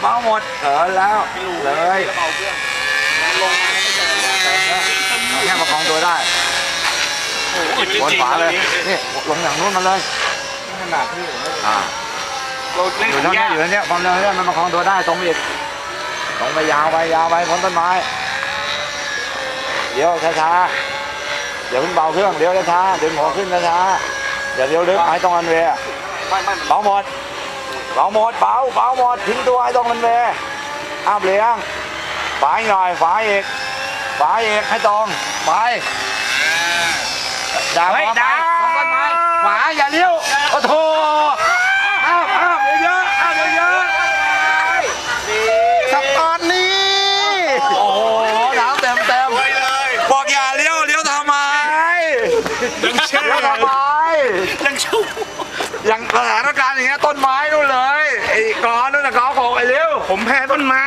เบาหมดเออแล้วเลยเบาเครื่องลงมาไม่เจอแค่ประคองตัวได้วนขวาเลยนี่ลงอย่างนู้นมาเลยขนาดที่ผมไม่อ่าเราเล่นอยู่ขตรงนี้อยู่ตรงนี้ความเร็วเนี่ยมันประคองตัวได้ตรงไปอีกตรงไปยาวไปยาวไปพ้นต้นไม้เดี๋ยวช้าๆเดี๋ยวเพิ่งเบาเครื่องเดี๋ยวช้าๆดึงหัวขึ้นช้าๆอย่าเดี๋ยวลึกให้ตรงรันเวย์เบาหมด เบาหมดเบาเบาหมดทิ้งตัวให้ตรงรันเวย์อ้ามเลี้ยงฝาอีกหน่อยฝาอีกฝาอีกให้ตรงไปด่าเฮ้ยขวาไปดาตรงต้นไม้ขวาอย่าเลี้ยวโอ้โถอ้ามอ้ามเยอะๆอ้ามเยอะๆสตอนนี้โอ้โหน้ำเต็มเต็มไปเลยบอกอย่าเลี้ยวเลี้ยวทำไมยังเชื่อเลี้ยวทำไมยังชู้อ อย่างสถานการณ์อย่างเงี้ยต้นไม้นู่นเลยไอ้กอนนู่นนะกอของไอ้เลี้ยวผมแพ้ต้นไม้